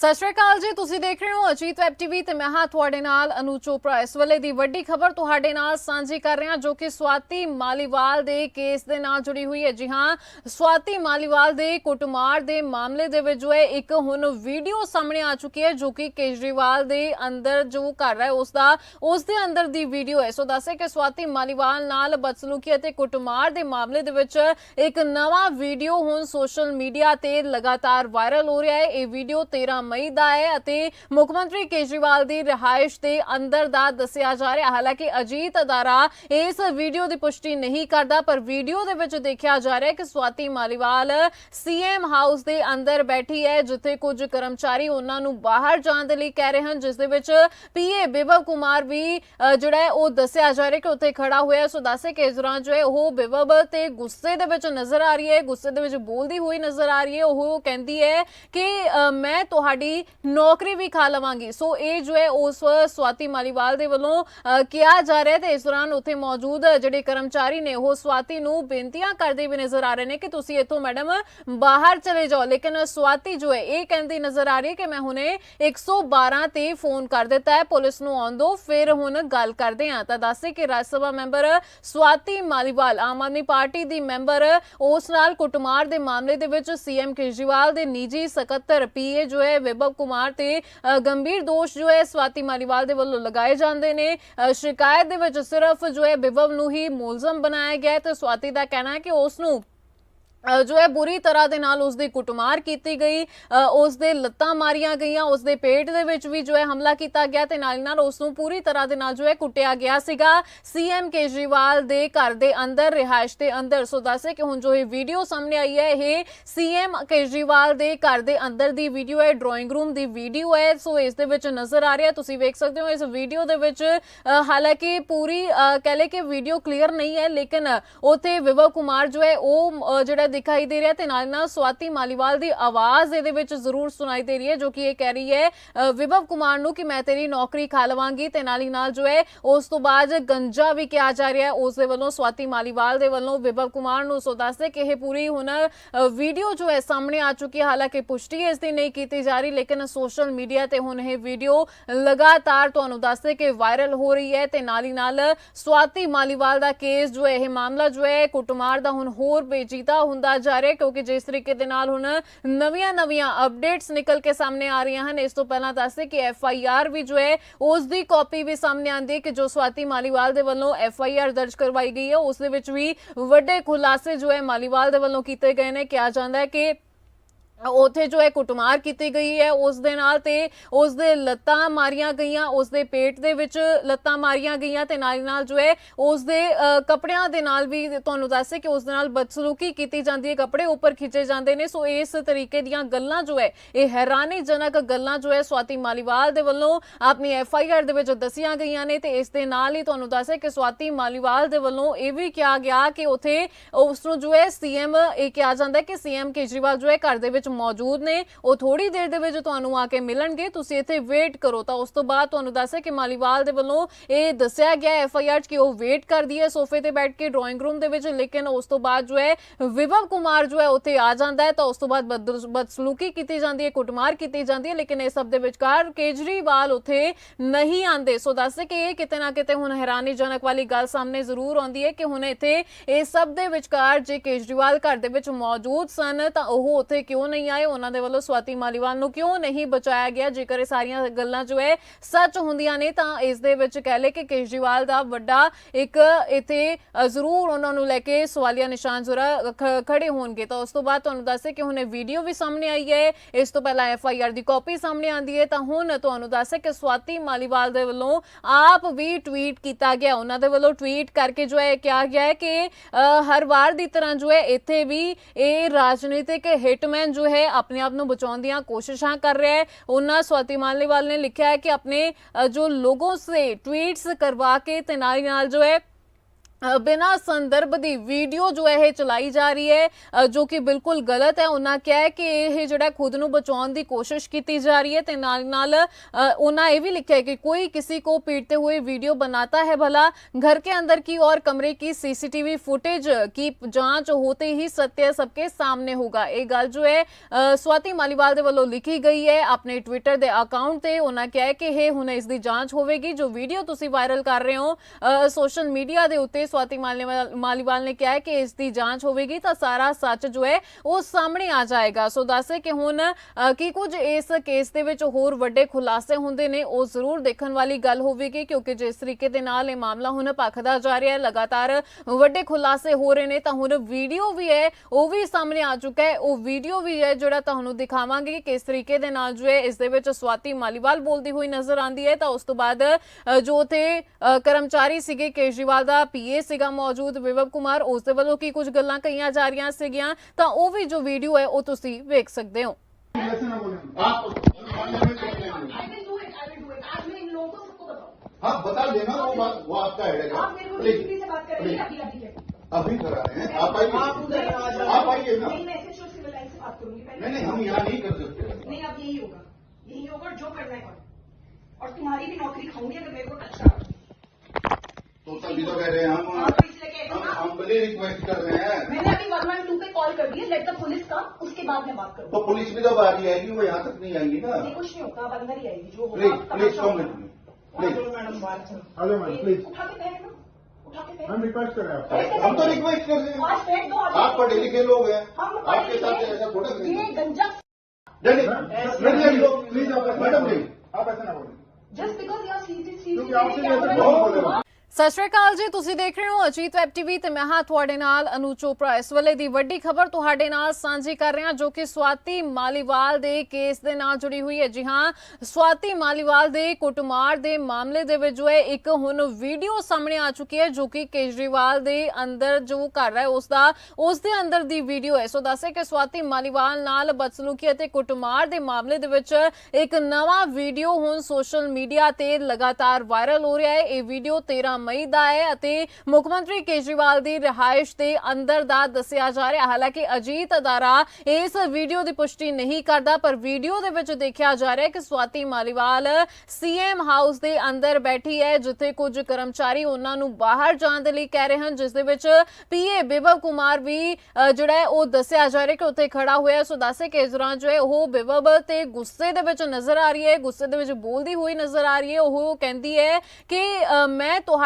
ਸਤਿ ਸ਼੍ਰੀ ਅਕਾਲ ਜੀ, ਤੁਸੀਂ ਦੇਖ ਰਹੇ ਹੋ ਅਜੀਤ ਵੈਬ ਟੀਵੀ ਤੇ ਮੈਂ ਹਾਂ ਤੁਹਾਡੇ ਨਾਲ ਅਨੂ ਚੋਪੜਾ। ਇਸ ਵੇਲੇ ਦੀ ਵੱਡੀ ਖਬਰ ਤੁਹਾਡੇ ਨਾਲ ਸਾਂਝੀ ਕਰ ਰਹੇ ਹਾਂ ਜੋ ਕਿ ਸਵਾਤੀ ਮਾਲੀਵਾਲ ਦੇ ਕੇਸ ਦੇ ਨਾਲ ਜੁੜੀ ਹੋਈ ਹੈ। ਜੀ ਹਾਂ, ਸਵਾਤੀ ਮਾਲੀਵਾਲ ਦੇ ਕੁੱਟਮਾਰ ਦੇ ਮਾਮਲੇ ਦੇ ਵਿੱਚ ਜੋ ਹੈ, ਇੱਕ ਹੁਣ ਵੀਡੀਓ ਸਾਹਮਣੇ ਆ ਚੁੱਕੀ ਹੈ, ਜੋ ਕਿ ਕੇਜਰੀਵਾਲ ਦੇ ਅੰਦਰ ਜੋ ਕਰ ਰਿਹਾ ਹੈ, ਉਸ ਦਾ ਉਸ ਦੇ ਅੰਦਰ ਦੀ ਵੀਡੀਓ ਹੈ। ਸੋ ਦੱਸੇ ਕਿ ਸਵਾਤੀ ਮਾਲੀਵਾਲ ਨਾਲ ਬਦਸਲੂਕੀ ਅਤੇ ਕੁੱਟਮਾਰ ਦੇ ਮਾਮਲੇ ਦੇ ਵਿੱਚ ਇੱਕ ਨਵਾਂ ਵੀਡੀਓ ਹੁਣ ਸੋਸ਼ਲ ਮੀਡੀਆ ਤੇ ਲਗਾਤਾਰ ਵਾਇਰਲ ਹੋ ਰਿਹਾ ਹੈ। ਇਹ ਵੀਡੀਓ 13 ਮਈ ਦਾ ਹੈ ਅਤੇ ਮੁੱਖ ਮੰਤਰੀ ਕੇਜਰੀਵਾਲ ਦੀ ਰਿਹਾਇਸ਼ ਦੇ ਅੰਦਰ ਦਾ ਦੱਸਿਆ ਜਾ ਰਿਹਾ। ਹਾਲਾਂਕਿ ਅਜੀਤ ਅਦਾਰਾ ਇਸ ਵੀਡੀਓ ਦੀ ਪੁਸ਼ਟੀ ਨਹੀਂ ਕਰਦਾ, ਪਰ ਵੀਡੀਓ ਦੇ ਵਿੱਚ ਦੇਖਿਆ ਜਾ ਰਿਹਾ ਕਿ ਸਵਾਤੀ ਮਾਲੀਵਾਲ ਸੀਐਮ ਹਾਊਸ ਦੇ ਅੰਦਰ ਬੈਠੀ ਹੈ, ਜਿੱਥੇ ਕੁਝ ਕਰਮਚਾਰੀ ਉਹਨਾਂ ਨੂੰ ਬਾਹਰ ਜਾਣ ਦੇ ਲਈ ਕਹਿ ਰਹੇ ਹਨ। ਜਿਸ ਦੇ ਵਿੱਚ ਪੀਏ ਬਿਬਵ ਕੁਮਾਰ ਵੀ ਜਿਹੜਾ ਹੈ, ਉਹ ਦੱਸਿਆ ਜਾ ਰਿਹਾ ਕਿ ਉੱਥੇ ਖੜਾ ਹੋਇਆ ਸੋ ਦੱਸੇ ਕਿ ਇਸ ਦੌਰਾਨ ਜੋ ਹੈ, ਉਹ ਬਿਬਵ ਤੇ ਗੁੱਸੇ ਦੇ ਵਿੱਚ ਨਜ਼ਰ ਆ ਰਹੀ ਹੈ। ਗੁੱਸੇ ਦੇ ਵਿੱਚ ਬੋਲਦੀ ਹੋਈ ਨਜ਼ਰ ਆ ਰਹੀ ਹੈ। ਉਹ ਕਹਿੰਦੀ ਹੈ ਕਿ ਮੈਂ ਤੁਹਾਡੀ ਨੌਕਰੀ ਵੀ ਖਾ ਲਵਾਂਗੀ। ਸੋ ਇਹ ਜੋ ਹੈ, ਉਸ ਸਵਾਤੀ ਮਾਲੀਵਾਲ ਦੇ ਵੱਲੋਂ ਕਿਹਾ ਜਾ ਰਿਹਾ ਤੇ ਇਸ ਦੌਰਾਨ ਉੱਥੇ ਮੌਜੂਦ ਜਿਹੜੇ ਕਰਮਚਾਰੀ ਨੇ, ਉਹ ਸਵਾਤੀ ਨੂੰ ਬੇਨਤੀਆਂ ਕਰਦੇ ਵੀ ਨਜ਼ਰ ਆ ਰਹੇ ਨੇ ਕਿ ਤੁਸੀਂ ਇੱਥੋਂ ਮੈਡਮ ਬਾਹਰ ਚਲੇ ਜਾਓ। ਲੇਕਿਨ ਸਵਾਤੀ ਜੋ ਹੈ, ਇਹ ਕਹਿੰਦੀ ਨਜ਼ਰ ਆ ਰਹੀ ਹੈ ਕਿ ਮੈਂ ਹੁਣੇ 112 ਤੇ ਫੋਨ ਕਰ ਦਿੱਤਾ ਹੈ, ਪੁਲਿਸ ਨੂੰ ਆਉਣ ਦਿਓ ਫਿਰ ਹੁਣ ਗੱਲ ਕਰਦੇ ਹਾਂ। ਤਾਂ ਦੱਸੇ ਕਿ ਰਾਜ ਸਭਾ ਮੈਂਬਰ ਸਵਾਤੀ ਮਾਲੀਵਾਲ, ਆਮ ਆਦਮੀ ਪਾਰਟੀ ਦੀ ਮੈਂਬਰ, ਉਸ ਨਾਲ ਕੁੱਟਮਾਰ ਦੇ ਮਾਮਲੇ ਦੇ ਵਿੱਚ ਸੀਐਮ ਕੇਜਰੀਵਾਲ ਦੇ ਨਿੱਜੀ ਸਕੱਤਰ, ਪੀਏ ਜੋ ਹੈ ਵਿਭਵ ਕੁਮਾਰ ਤੇ ਅ, ਗੰਭੀਰ ਦੋਸ਼ ਜੋ ਹੈ ਸਵਾਤੀ ਮਾਲੀਵਾਲ ਦੇ ਵੱਲੋਂ ਲਗਾਏ ਜਾਂਦੇ ਨੇ। ਅ, ਸ਼ਿਕਾਇਤ ਦੇ ਵਿੱਚ ਸਿਰਫ ਜੋ ਹੈ ਵਿਭਵ ਨੂੰ ਹੀ ਮੁਲਜ਼ਮ ਬਣਾਇਆ ਗਿਆ ਤੇ ਸਵਾਤੀ ਦਾ ਕਹਿਣਾ ਹੈ ਕਿ ਉਸ ਨੂੰ ਜੋ ਹੈ ਬੁਰੀ ਤਰ੍ਹਾਂ ਦੇ ਨਾਲ ਉਸ ਦੀ ਕੁੱਟਮਾਰ ਕੀਤੀ ਗਈ। ਅ, ਉਸ ਦੇ ਲੱਤਾਂ ਮਾਰੀਆਂ ਗਈਆਂ ਉਸ ਦੇ ਪੇਟ ਦੇ ਵਿੱਚ ਵੀ ਜੋ ਹੈ ਹਮਲਾ ਕੀਤਾ ਗਿਆ ਤੇ ਨਾਲ ਹੀ ਨਾਲ ਉਸ ਨੂੰ ਪੂਰੀ ਤਰ੍ਹਾਂ ਦੇ ਨਾਲ ਜੋ ਹੈ ਕੁੱਟਿਆ ਗਿਆ ਸੀਗਾ। ਸੀਐਮ ਕੇਜਰੀਵਾਲ ਦੇ ਘਰ ਦੇ ਅੰਦਰ ਰਿਹਾਇਸ਼ ਦੇ ਅੰਦਰ। ਸੋ ਦੱਸੇ ਕਿ ਹੁਣ ਜੋ ਇਹ ਵੀਡੀਓ ਸਾਹਮਣੇ ਆਈ ਹੈ ਇਹ ਸੀਐਮ ਕੇਜਰੀਵਾਲ ਦੇ ਘਰ ਦੇ ਅੰਦਰ ਦੀ ਵੀਡੀਓ ਹੈ ਡਰਾਇੰਗ ਰੂਮ ਦੀ ਵੀਡੀਓ ਹੈ। ਸੋ ਇਸ ਦੇ ਵਿੱਚ ਨਜ਼ਰ ਆ ਰਿਹਾ ਤੁਸੀਂ ਵੇਖ ਸਕਦੇ ਹੋ ਇਸ ਵੀਡੀਓ ਦੇ ਵਿੱਚ ਹਾਲਾਂਕਿ ਪੂਰੀ ਅ, ਕਹਿ ਲੈ ਕਿ ਵੀਡੀਓ ਕਲੀਅਰ ਨਹੀਂ ਹੈ ਲੇਕਿਨ ਉਥੇ ਵਿਵਵ ਕੁਮਾਰ ਜੋ ਹੈ ਉਹ ਜਿਹੜਾ ਦਿਖਾਈ ਦੇ ਰਿਹਾ ਤੇ ਨਾਲ ਨਾਲ ਸਵਾਤੀ ਮਾਲੀਵਾਲ ਦੀ ਆਵਾਜ਼ ਇਹਦੇ ਵਿੱਚ ਜ਼ਰੂਰ ਸੁਣਾਈ ਦੇ ਰਹੀ ਹੈ, ਜੋ ਕਿ ਇਹ ਕਹਿ ਰਹੀ ਹੈ ਵਿਭਵ ਕੁਮਾਰ ਨੂੰ ਕਿ ਮੈਂ ਤੇਰੀ ਨੌਕਰੀ ਖਾ ਲਵਾਂਗੀ ਤੇ ਨਾਲ ਹੀ ਨਾਲ ਜੋ ਹੈ, ਉਸ ਤੋਂ ਬਾਅਦ ਗੰਜਾ ਵੀ ਕਿਹਾ ਜਾ ਰਿਹਾ ਹੈ, ਉਸ ਦੇ ਵੱਲੋਂ, ਸਵਾਤੀ ਮਾਲੀਵਾਲ ਦੇ ਵੱਲੋਂ ਵਿਭਵ ਕੁਮਾਰ ਨੂੰ। ਸੋ ਦੱਸਦੇ ਕਿ ਇਹ ਪੂਰੀ ਹੁਣ ਵੀਡੀਓ ਜੋ ਹੈ ਸਾਹਮਣੇ ਆ ਚੁੱਕੀ ਹੈ, ਹਾਲਾਂਕਿ ਪੁਸ਼ਟੀ ਇਸ ਦੀ ਨਹੀਂ ਕੀਤੀ ਜਾ ਰਹੀ, ਲੇਕਿਨ ਸੋਸ਼ਲ ਮੀਡੀਆ ਤੇ ਹੁਣ ਇਹ ਵੀਡੀਓ ਲਗਾਤਾਰ ਤੁਹਾਨੂੰ ਦੱਸਦੇ ਕਿ ਵਾਇਰਲ ਹੋ ਰਹੀ ਹੈ ਤੇ ਨਾਲ ਹੀ ਨਾਲ ਸਵਾਤੀ ਮਾਲੀਵਾਲ ਦਾ ਕੇਸ ਜੋ ਹੈ, ਇਹ ਮਾਮਲਾ ਜੋ ਹੈ, ਕੁੱਟਮਾਰ ਦਾ ਹੁਣ ਹੋਰ ਬੇਜੀਤਾ ਹੁੰਦਾ ਜਾ ਰਿਹਾ ਕਿਉਂਕਿ ਜਿਸ ਤਰੀਕੇ ਦੇ ਨਾਲ ਹੁਣ ਨਵੀਆਂ-ਨਵੀਆਂ ਅਪਡੇਟਸ ਨਿਕਲ ਕੇ ਸਾਹਮਣੇ ਆ ਰਹੀਆਂ ਹਨ। ਇਸ ਤੋਂ ਪਹਿਲਾਂ ਦੱਸਦੇ ਕਿ ਐਫ ਆਈ ਆਰ ਵੀ ਜੋ ਹੈ ਉਸ ਦੀ ਕਾਪੀ ਵੀ ਸਾਹਮਣੇ ਆਂਦੀ ਹੈ ਕਿ ਜੋ ਸਵਾਤੀ ਮਾਲੀਵਾਲ ਦੇ ਵੱਲੋਂ ਐਫ ਆਈ ਆਰ ਦਰਜ ਕਰਵਾਈ ਗਈ ਹੈ। ਉਸ ਦੇ ਵਿੱਚ ਵੀ ਵੱਡੇ ਖੁਲਾਸੇ ਜੋ ਹੈ ਮਾਲੀਵਾਲ ਦੇ ਵੱਲੋਂ ਕੀਤੇ ਗਏ ਨੇ। ਕਿਹਾ ਜਾਂਦਾ ਹੈ ਕਿ ਉਥੇ ਜੋ ਹੈ ਕੁੱਟਮਾਰ ਕੀਤੀ ਗਈ ਹੈ, ਉਸ ਦੇ ਨਾਲ ਤੇ ਉਸ ਦੇ ਲੱਤਾਂ ਮਾਰੀਆਂ ਗਈਆਂ, ਉਸ ਦੇ ਪੇਟ ਦੇ ਵਿੱਚ ਲੱਤਾਂ ਮਾਰੀਆਂ ਗਈਆਂ ਤੇ ਨਾਲ ਨਾਲ ਜੋ ਹੈ, ਉਸ ਦੇ ਕੱਪੜਿਆਂ ਦੇ ਨਾਲ ਵੀ ਤੁਹਾਨੂੰ ਦੱਸੇ ਕਿ ਉਸ ਦੇ ਨਾਲ ਬਦਸਲੂਕੀ ਕੀਤੀ ਜਾਂਦੀ ਹੈ, ਕੱਪੜੇ ਉੱਪਰ ਖਿੱਚੇ ਜਾਂਦੇ ਨੇ। ਸੋ ਇਸ ਤਰੀਕੇ ਦੀਆਂ ਗੱਲਾਂ ਜੋ ਹੈ, ਇਹ ਹੈਰਾਨੀਜਨਕ ਗੱਲਾਂ ਜੋ ਹੈ, ਸਵਾਤੀ ਮਾਲੀਵਾਲ ਦੇ ਵੱਲੋਂ ਆਪਣੀ ਐਫ ਆਈ ਆਰ ਦੇ ਵਿੱਚ ਦੱਸੀਆਂ ਗਈਆਂ ਨੇ ਤੇ ਇਸ ਦੇ ਨਾਲ ਹੀ ਤੁਹਾਨੂੰ ਦੱਸੇ ਕਿ ਸਵਾਤੀ ਮਾਲੀਵਾਲ ਦੇ ਵੱਲੋਂ ਇਹ ਵੀ ਕਿਹਾ ਗਿਆ ਕਿ ਉਥੇ ਉਸ ਨੂੰ ਜੋ ਹੈ ਸੀਐਮ ਇਹ ਕਿਹਾ ਜਾਂਦਾ ਹੈ ਕਿ ਸੀਐਮ ਕੇਜਰੀਵਾਲ ਜੋ ਹੈ, ਘਰ ਦੇ ਵਿੱਚ ਮੌਜੂਦ ਨੇ। ਉਹ ਥੋੜੀ ਦੇਰ ਦੇ ਵਿੱਚ ਤੁਹਾਨੂੰ ਆ ਕੇ ਮਿਲਣਗੇ। ਤੁਸੀਂ ਇੱਥੇ ਵੇਟ ਕਰੋ। ਤਾਂ ਉਸ ਤੋਂ ਬਾਅਦ ਤੁਹਾਨੂੰ ਦੱਸਿਆ ਕਿ ਮਾਲੀਵਾਲ ਦੇ ਵੱਲੋਂ ਇਹ ਦੱਸਿਆ ਗਿਆ ਐਫ ਆਈ ਆਰ ਕਿ ਉਹ ਵੇਟ ਕਰਦੀ ਹੈ ਸੋਫੇ ਤੇ ਬੈਠ ਕੇ ਡਰਾਇੰਗ ਰੂਮ ਦੇ ਵਿੱਚ। ਲੇਕਿਨ ਉਸ ਤੋਂ ਬਾਅਦ ਜੋ ਹੈ ਵਿਭਵ ਕੁਮਾਰ ਜੋ ਹੈ ਉੱਥੇ ਆ ਜਾਂਦਾ ਹੈ। ਤਾਂ ਉਸ ਤੋਂ ਬਾਅਦ ਬਦਸਲੂਕੀ ਕੀਤੀ ਜਾਂਦੀ ਹੈ, ਕੁੱਟਮਾਰ ਕੀਤੀ ਜਾਂਦੀ ਹੈ। ਲੇਕਿਨ ਇਹ ਸਭ ਦੇ ਵਿਚਕਾਰ ਕੇਜਰੀਵਾਲ ਉੱਥੇ ਨਹੀਂ ਆਂਦੇ ਸੋ ਦੱਸਦੇ ਕਿ ਇਹ ਕਿਤੇ ਨਾ ਕਿਤੇ ਹੁਣ ਹੈਰਾਨੀਜਨਕ ਵਾਲੀ ਗੱਲ ਸਾਹਮਣੇ ਜ਼ਰੂਰ ਆਉਂਦੀ ਹੈ ਕਿ ਹੁਣ ਇੱਥੇ ਇਹ ਸਭ ਦੇ ਵਿਚਕਾਰ ਜੇ ਕੇਜਰੀਵਾਲ ਘਰ ਦੇ ਵਿੱਚ ਮੌਜੂਦ ਸਨ ਤਾਂ ਉਹ ਉੱਥੇ ਕਿਉਂ ਨਹੀਂ ਆਏ ਉਹਨਾਂ ਦੇ ਵੱਲੋਂ ਸਵਾਤੀ ਮਾਲੀਵਾਲ ਨੂੰ ਕਿਉਂ ਨਹੀਂ ਬਚਾਇਆ ਗਿਆ ਜੇਕਰ ਇਹ ਸਾਰੀਆਂ ਗੱਲਾਂ ਜੋ ਹੈ ਸੱਚ ਹੁੰਦੀਆਂ ਨੇ ਤਾਂ ਇਸ ਦੇ ਵਿੱਚ ਕਹਿ ਲੈ ਕਿ ਕੇਜਰੀਵਾਲ ਦਾ ਵੱਡਾ ਇੱਕ ਇੱਥੇ ਅ, ਜ਼ਰੂਰ ਉਹਨਾਂ ਨੂੰ ਲੈ ਕੇ ਸਵਾਲੀਆ ਨਿਸ਼ਾਨ ਜ਼ਰਾ ਖ- ਖੜੇ ਹੋਣਗੇ ਤਾਂ ਉਸ ਤੋਂ ਬਾਅਦ ਤੁਹਾਨੂੰ ਦੱਸੇ ਕਿ ਹੁਣ ਇਹ ਵੀਡੀਓ ਵੀ ਸਾਹਮਣੇ ਆਈ ਹੈ ਇਸ ਤੋਂ ਪਹਿਲਾਂ ਐਫ ਆਈ ਆਰ ਦੀ ਕਾਪੀ ਸਾਹਮਣੇ ਆਂਦੀ ਹੈ ਤਾਂ ਹੁਣ ਤੁਹਾਨੂੰ ਦੱਸੇ ਕਿ ਸਵਾਤੀ ਮਾਲੀਵਾਲ ਦੇ ਵੱਲੋਂ ਆਪ ਵੀ ਟਵੀਟ ਕੀਤਾ ਗਿਆ ਉਹਨਾਂ ਦੇ ਵੱਲੋਂ ਟਵੀਟ ਕਰਕੇ ਜੋ ਹੈ ਕਿਹਾ ਗਿਆ ਹੈ ਕਿ ਅ, ਹਰ ਵਾਰ ਦੀ ਤਰ੍ਹਾਂ ਜੋ ਹੈ ਇੱਥੇ ਵੀ ਇਹ ਰਾਜਨੀਤਿਕ ਹਿਟਮੈਨ ਜੋ ਜੋ ਹੈ ਆਪਣੇ ਆਪ ਨੂੰ ਬਚਾਉਣ ਦੀਆਂ ਕੋਸ਼ਿਸ਼ਾਂ ਕਰ ਰਿਹਾ ਹੈ। ਉਹਨਾਂ ਸਵਾਤੀ ਮਾਲੀਵਾਲ ਨੇ ਲਿਖਿਆ ਹੈ ਕਿ ਆਪਣੇ ਜੋ ਲੋਗੋ ਸੇ ਟਵੀਟਸ ਕਰਵਾ ਕੇ, ਤੇ ਨਾਲ ਨਾਲ ਜੋ ਹੈ बिना संदर्भ की वीडियो जो है चलाई जा रही है जो कि बिल्कुल गलत है। उन्होंने क्या है कि यह जोड़ा खुद को बचाने की कोशिश की जा रही है तो उन्होंने ये लिखा है कि कोई किसी को पीटते हुए वीडियो बनाता है भला। घर के अंदर की और कमरे की सीसीटीवी फुटेज की जाँच होते ही सत्य सबके सामने होगा। ये गल जो है स्वाति मालीवाल के वालों लिखी गई है अपने ट्विटर के अकाउंट से उन्होंने क्या है कि हे हूँ इसकी जाँच होगी जो वीडियो तुम वायरल कर रहे हो सोशल मीडिया के उत्ते ਸਵਾਤੀ ਮਾਲੀਵਾਲ ਮਾਲੀਵਾਲ ਨੇ ਕਿਹਾ ਹੈ ਕਿ ਇਸ ਦੀ ਜਾਂਚ ਹੋਵੇਗੀ ਤਾਂ ਸਾਰਾ ਸੱਚ ਜੋ ਹੈ ਉਹ ਸਾਹਮਣੇ ਆ ਜਾਏਗਾ। ਸੋ ਦੱਸੇ ਕਿ ਹੁਣ ਕੀ ਕੁਝ ਇਸ ਕੇਸ ਦੇ ਵਿੱਚ ਹੋਰ ਵੱਡੇ ਖੁਲਾਸੇ ਹੁੰਦੇ ਨੇ, ਉਹ ਜ਼ਰੂਰ ਦੇਖਣ ਵਾਲੀ ਗੱਲ ਹੋਵੇਗੀ, ਕਿਉਂਕਿ ਜਿਸ ਤਰੀਕੇ ਦੇ ਨਾਲ ਇਹ ਮਾਮਲਾ ਹੁਣ ਭਖਦਾ ਜਾ ਰਿਹਾ ਹੈ, ਲਗਾਤਾਰ ਵੱਡੇ ਖੁਲਾਸੇ ਹੋ ਰਹੇ ਨੇ, ਤਾਂ ਹੁਣ ਵੀਡੀਓ ਵੀ ਹੈ, ਉਹ ਵੀ ਸਾਹਮਣੇ ਆ ਚੁੱਕਾ ਹੈ, ਉਹ ਵੀਡੀਓ ਵੀ ਹੈ ਜਿਹੜਾ ਤੁਹਾਨੂੰ ਦਿਖਾਵਾਂਗੇ ਕਿ ਕਿਸ ਤਰੀਕੇ ਦੇ ਨਾਲ ਜੋ ਹੈ ਇਸ ਦੇ ਵਿੱਚ ਸਵਾਤੀ ਮਾਲੀਵਾਲ ਬੋਲਦੀ ਹੋਈ ਨਜ਼ਰ ਆਂਦੀ ਹੈ। ਤਾਂ ਉਸ ਤੋਂ ਬਾਅਦ ਜੋ ਉਥੇ ਕਰਮਚਾਰੀ ਸੀਗੇ ਕੇਜਰੀਵਾਲ ਦਾ ਪੀਏ ਸੀਗਾ ਮੌਜੂਦ ਵਿਵਬ ਕੁਮਾਰ ਉਸ ਦੇ ਵੱਲੋਂ ਕੀ ਕੁਝ ਗੱਲਾਂ ਕਹੀਆਂ ਜਾ ਰਹੀਆਂ ਸੀਗੀਆਂ ਤਾਂ ਉਹ ਵੀ ਜੋ ਵੀਡੀਓ ਹੈ ਉਹ ਤੁਸੀਂ ਵੇਖ ਸਕਦੇ ਹੋ ऐसे ना बोले आप आप I will do it. I will do it. आज मैं इन लोगों को सबको बताऊं हाँ बता देना वो बात वो आपका हेडेक है आप मेरे को प्लीज डीसीपी से बात करेंगे अभी अभी के अभी करा रहे हैं आप आइए आप उधर आ जाओ। आप आइए ना नहीं मैं एसएचओ सिविल लाइन से बात करूंगी पहले नहीं नहीं हम यहाँ नहीं कर सकते नहीं अब यही होगा यही होगा जो करना है करो और तुम्हारी भी नौकरी खाऊंगी अगर मेरे को टच करोगे तो तभी तो कह रहे हैं हम हाँ, तो हैं हम ना रिक्वेस्ट कर रहे हैं। मैंने अभी वन वन टू पे कॉल कर दी है लेट द पुलिस का उसके बाद में बात करूँ तो पुलिस भी जब आ रही आएगी वो यहाँ तक नहीं आएगी ना। कुछ नहीं होगा अब अंदर ही आएगी जो प्लीज़ प्लीज़ कम होगा। विथ मी प्लीज़ मैडम बात आ जाओ मैडम प्लीज़ उठा के फेंक दो उठा के हम रिक्वेस्ट कर रहे हैं हम तो रिक्वेस्ट कर रहे हैं। आप पढ़े लिखे लोग हैं। हम आपके साथ ऐसा थोड़ा ये गंजा नहीं नहीं नहीं लोग प्लीज़ आप मैडम जी आप ऐसा ना बोले। Just because you are CC क्योंकि ਸਤਿ ਸ਼੍ਰੀ ਅਕਾਲ ਜੀ, ਤੁਸੀਂ ਦੇਖ ਰਹੇ ਹੋ ਅਜੀਤ ਵੈਬ ਟੀਵੀ ਤੇ ਮੈਂ ਹਾਂ ਤੁਹਾਡੇ ਨਾਲ ਅਨੂ ਚੋਪੜਾ। ਇਸ ਵੇਲੇ ਦੀ ਵੱਡੀ ਖਬਰ ਤੁਹਾਡੇ ਨਾਲ ਸਾਂਝੀ ਕਰ ਰਹੇ ਹਾਂ ਜੋ ਕਿ ਸਵਾਤੀ ਮਾਲੀਵਾਲ ਦੇ ਕੇਸ ਦੇ ਨਾਲ ਜੁੜੀ ਹੋਈ ਹੈ। ਜੀ ਹਾਂ, ਸਵਾਤੀ ਮਾਲੀਵਾਲ ਦੇ ਕੁੱਟਮਾਰ ਦੇ ਮਾਮਲੇ ਦੇ ਵਿੱਚ ਜੋ ਹੈ, ਇੱਕ ਹੁਣ ਵੀਡੀਓ ਸਾਹਮਣੇ ਆ ਚੁੱਕੀ ਹੈ, ਜੋ ਕਿ ਕੇਜਰੀਵਾਲ ਦੇ ਅੰਦਰ ਜੋ ਘਰ ਹੈ, ਉਸ ਦਾ, ਉਸ ਦੇ ਅੰਦਰ ਦੀ ਵੀਡੀਓ ਹੈ। ਸੋ ਦੱਸੇ ਕਿ ਸਵਾਤੀ ਮਾਲੀਵਾਲ ਨਾਲ ਬਦਸਲੂਕੀ ਅਤੇ ਕੁੱਟਮਾਰ ਦੇ ਮਾਮਲੇ ਦੇ ਵਿੱਚ ਇੱਕ ਨਵਾਂ ਵੀਡੀਓ ਹੁਣ ਸੋਸ਼ਲ ਮੀਡੀਆ ਤੇ ਲਗਾਤਾਰ ਵਾਇਰਲ ਹੋ ਰਿਹਾ ਹੈ। ਇਹ ਵੀਡੀਓ 13 ਮਈ ਦਾ ਹੈ ਅਤੇ ਮੁੱਖ ਮੰਤਰੀ ਕੇਜਰੀਵਾਲ ਦੀ ਰਿਹਾਇਸ਼ ਦੇ ਅੰਦਰ ਦਾ ਦੱਸਿਆ ਜਾ ਰਿਹਾ। ਹਾਲਾਂਕਿ ਅਜੀਤ ਅਦਾਰਾ ਇਸ ਵੀਡੀਓ ਦੀ ਪੁਸ਼ਟੀ ਨਹੀਂ ਕਰਦਾ, ਪਰ ਵੀਡੀਓ ਦੇ ਵਿੱਚ ਦੇਖਿਆ ਜਾ ਰਿਹਾ ਕਿ ਸਵਾਤੀ ਮਾਲੀਵਾਲ ਸੀਐਮ ਹਾਊਸ ਦੇ ਅੰਦਰ ਬੈਠੀ ਹੈ, ਜਿੱਥੇ ਕੁਝ ਕਰਮਚਾਰੀ ਉਹਨਾਂ ਨੂੰ ਬਾਹਰ ਜਾਣ ਦੇ ਲਈ ਕਹਿ ਰਹੇ ਹਨ, ਜਿਸ ਦੇ ਵਿੱਚ ਪੀਏ ਬਿਬਵ ਕੁਮਾਰ ਵੀ ਜਿਹੜਾ ਹੈ, ਉਹ ਦੱਸਿਆ ਜਾ ਰਿਹਾ ਕਿ ਉੱਥੇ ਖੜਾ ਹੋਇਆ ਸੋ ਦੱਸੇ ਕਿ ਇਸ ਦੌਰਾਨ ਜੋ ਹੈ, ਉਹ ਬਿਬਵ ਤੇ ਗੁੱਸੇ ਦੇ ਵਿੱਚ ਨਜ਼ਰ ਆ ਰਹੀ ਹੈ, ਗੁੱਸੇ ਦੇ ਵਿੱਚ ਬੋਲਦੀ ਹੋਈ ਨਜ਼ਰ ਆ ਰਹੀ ਹੈ। ਉਹ ਕਹਿੰਦੀ ਹੈ ਕਿ ਮੈਂ ਤੁਹਾਡੀ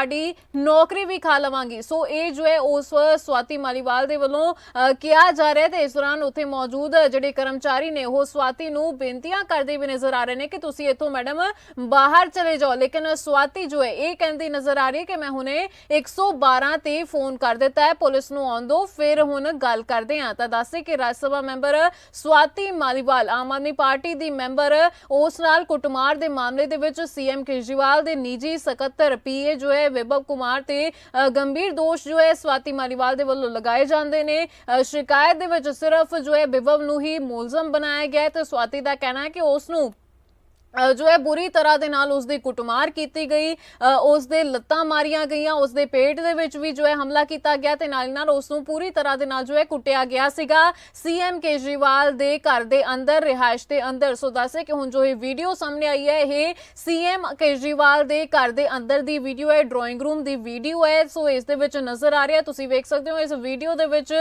ਨੌਕਰੀ ਵੀ ਖਾ ਲਵਾਂਗੀ। ਸੋ ਇਹ ਜੋ ਹੈ ਉਸ ਸਵਾਤੀ ਮਾਲੀਵਾਲ ਦੇ ਵੱਲੋਂ ਅ, ਕਿਹਾ ਜਾ ਰਿਹਾ ਤੇ ਇਸ ਦੌਰਾਨ ਉੱਥੇ ਮੌਜੂਦ ਜਿਹੜੇ ਕਰਮਚਾਰੀ ਨੇ ਉਹ ਸਵਾਤੀ ਨੂੰ ਬੇਨਤੀਆਂ ਕਰਦੇ ਵੀ ਨਜ਼ਰ ਆ ਰਹੇ ਨੇ ਕਿ ਤੁਸੀਂ ਇੱਥੋਂ ਮੈਡਮ ਬਾਹਰ ਚਲੇ ਜਾਓ। ਲੇਕਿਨ ਸਵਾਤੀ ਜੋ ਹੈ ਇਹ ਕਹਿੰਦੀ ਨਜ਼ਰ ਆ ਰਹੀ ਹੈ ਕਿ ਮੈਂ ਹੁਣੇ 112 ਤੇ ਫੋਨ ਕਰ ਦਿੱਤਾ ਹੈ ਪੁਲਿਸ ਨੂੰ ਆਉਣ ਦਿਓ ਫਿਰ ਹੁਣ ਗੱਲ ਕਰਦੇ ਹਾਂ। ਤਾਂ ਦੱਸੇ ਕਿ ਰਾਜ ਸਭਾ ਮੈਂਬਰ ਸਵਾਤੀ ਮਾਲੀਵਾਲ ਆਮ ਆਦਮੀ ਪਾਰਟੀ ਦੀ ਮੈਂਬਰ ਉਸ ਨਾਲ ਕੁੱਟਮਾਰ ਦੇ ਮਾਮਲੇ ਦੇ ਵਿੱਚ ਸੀਐਮ ਕੇਜਰੀਵਾਲ ਦੇ ਨਿੱਜੀ ਸਕੱਤਰ ਪੀਏ ਜੋ ਹੈ ਵਿਭਵ ਕੁਮਾਰ ਤੇ ਅ, ਗੰਭੀਰ ਦੋਸ਼ ਜੋ ਹੈ ਸਵਾਤੀ ਮਾਲੀਵਾਲ ਦੇ ਵੱਲੋਂ ਲਗਾਏ ਜਾਂਦੇ ਨੇ। ਸ਼ਿਕਾਇਤ ਦੇ ਵਿੱਚ ਸਿਰਫ ਜੋ ਹੈ ਵਿਭਵ ਨੂੰ ਹੀ ਮੁਲਜ਼ਮ ਬਣਾਇਆ ਗਿਆ ਹੈ ਤੇ ਸਵਾਤੀ ਦਾ ਕਹਿਣਾ ਹੈ ਕਿ ਉਸ ਨੂੰ ਜੋ ਹੈ ਬੁਰੀ ਤਰ੍ਹਾਂ ਦੇ ਨਾਲ ਉਸ ਦੀ ਕੁੱਟਮਾਰ ਕੀਤੀ ਗਈ ਅ, ਉਸ ਦੇ ਲੱਤਾਂ ਮਾਰੀਆਂ ਗਈਆਂ ਉਸ ਦੇ ਪੇਟ ਦੇ ਵਿੱਚ ਵੀ ਜੋ ਹੈ ਹਮਲਾ ਕੀਤਾ ਗਿਆ ਤੇ ਨਾਲ ਹੀ ਨਾਲ ਉਸ ਨੂੰ ਪੂਰੀ ਤਰ੍ਹਾਂ ਦੇ ਨਾਲ ਜੋ ਹੈ ਕੁੱਟਿਆ ਗਿਆ ਸੀਗਾ। ਸੀਐਮ ਕੇਜਰੀਵਾਲ ਦੇ ਘਰ ਦੇ ਅੰਦਰ ਰਿਹਾਇਸ਼ ਦੇ ਅੰਦਰ। ਸੋ ਦੱਸੇ ਕਿ ਹੁਣ ਜੋ ਇਹ ਵੀਡੀਓ ਸਾਹਮਣੇ ਆਈ ਹੈ ਇਹ ਸੀਐਮ ਕੇਜਰੀਵਾਲ ਦੇ ਘਰ ਦੇ ਅੰਦਰ ਦੀ ਵੀਡੀਓ ਹੈ ਡਰਾਇੰਗ ਰੂਮ ਦੀ ਵੀਡੀਓ ਹੈ। ਸੋ ਇਸ ਦੇ ਵਿੱਚ ਨਜ਼ਰ ਆ ਰਿਹਾ ਤੁਸੀਂ ਵੇਖ ਸਕਦੇ ਹੋ ਇਸ ਵੀਡੀਓ ਦੇ ਵਿੱਚ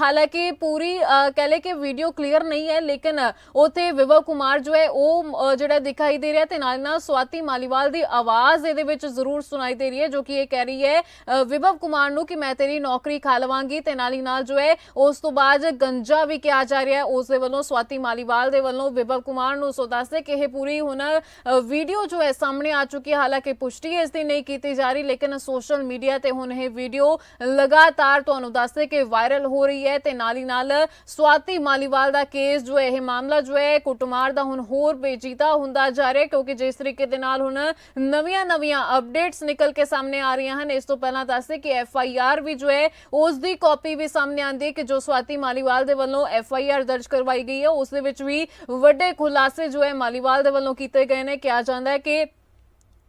ਹਾਲਾਂਕਿ ਪੂਰੀ ਕਹਿ ਲੈ ਕਿ ਵੀਡੀਓ ਕਲੀਅਰ ਨਹੀਂ ਹੈ ਲੇਕਿਨ ਉਥੇ ਵਿਵਵ ਕੁਮਾਰ ਜੋ ਹੈ ਉਹ ਜਿਹੜਾ ਦਿਖਾਈ ਦੇ ਰਿਹਾ ਤੇ ਨਾਲ ਨਾਲ ਸਵਾਤੀ ਮਾਲੀਵਾਲ ਦੀ ਆਵਾਜ਼ ਇਹਦੇ ਵਿੱਚ ਜ਼ਰੂਰ ਸੁਣਾਈ ਦੇ ਰਹੀ ਹੈ, ਜੋ ਕਿ ਇਹ ਕਹਿ ਰਹੀ ਹੈ ਵਿਭਵ ਕੁਮਾਰ ਨੂੰ ਕਿ ਮੈਂ ਤੇਰੀ ਨੌਕਰੀ ਖਾ ਲਵਾਂਗੀ ਤੇ ਨਾਲ ਹੀ ਨਾਲ ਜੋ ਹੈ, ਉਸ ਤੋਂ ਬਾਅਦ ਗੰਜਾ ਵੀ ਕਿਹਾ ਜਾ ਰਿਹਾ ਉਸ ਦੇ ਵੱਲੋਂ ਸਵਾਤੀ ਮਾਲੀਵਾਲ ਦੇ ਵੱਲੋਂ ਵਿਭਵ ਕੁਮਾਰ ਨੂੰ ਸੋ ਦੱਸਦੇ ਕਿ ਇਹ ਪੂਰੀ ਹੁਣ ਵੀਡੀਓ ਜੋ ਹੈ ਸਾਹਮਣੇ ਆ ਚੁੱਕੀ ਹੈ, ਹਾਲਾਂਕਿ ਪੁਸ਼ਟੀ ਇਸ ਦੀ ਨਹੀਂ ਕੀਤੀ ਜਾ ਰਹੀ, ਲੇਕਿਨ ਸੋਸ਼ਲ ਮੀਡੀਆ ਤੇ ਹੁਣ ਇਹ ਵੀਡੀਓ ਲਗਾਤਾਰ ਤੁਹਾਨੂੰ ਦੱਸਦੇ ਕਿ ਵਾਇਰਲ ਹੋ ਰਹੀ ਹੈ ਤੇ ਨਾਲ ਹੀ ਨਾਲ ਸਵਾਤੀ ਮਾਲੀਵਾਲ ਦਾ ਕੇਸ ਜੋ ਹੈ, ਇਹ ਮਾਮਲਾ ਜੋ ਹੈ, ਕੁੱਟਮਾਰ ਦਾ ਹੁਣ ਹੋਰ ਬੇਜੀਤਾ ਹੁੰਦਾ ਜਾ ਰਿਹਾ ਕਿਉਂਕਿ ਜਿਸ ਤਰੀਕੇ ਦੇ ਨਾਲ ਹੁਣ ਨਵੀਆਂ-ਨਵੀਆਂ ਅਪਡੇਟਸ ਨਿਕਲ ਕੇ ਸਾਹਮਣੇ ਆ ਰਹੀਆਂ ਹਨ। ਇਸ ਤੋਂ ਪਹਿਲਾਂ ਦੱਸਦੇ ਕਿ ਐਫ ਆਈ ਆਰ ਵੀ ਜੋ ਹੈ, ਉਸ ਦੀ ਕਾਪੀ ਵੀ ਸਾਹਮਣੇ ਆਂਦੀ ਹੈ ਕਿ ਜੋ ਸਵਾਤੀ ਮਾਲੀਵਾਲ ਦੇ ਵੱਲੋਂ ਐਫ ਆਈ ਆਰ ਦਰਜ ਕਰਵਾਈ ਗਈ ਹੈ। ਉਸ ਦੇ ਵਿੱਚ ਵੀ ਵੱਡੇ ਖੁਲਾਸੇ ਜੋ ਹੈ ਮਾਲੀਵਾਲ ਦੇ ਵੱਲੋਂ ਕੀਤੇ ਗਏ ਨੇ। ਕਿਹਾ ਜਾਂਦਾ ਹੈ ਕਿ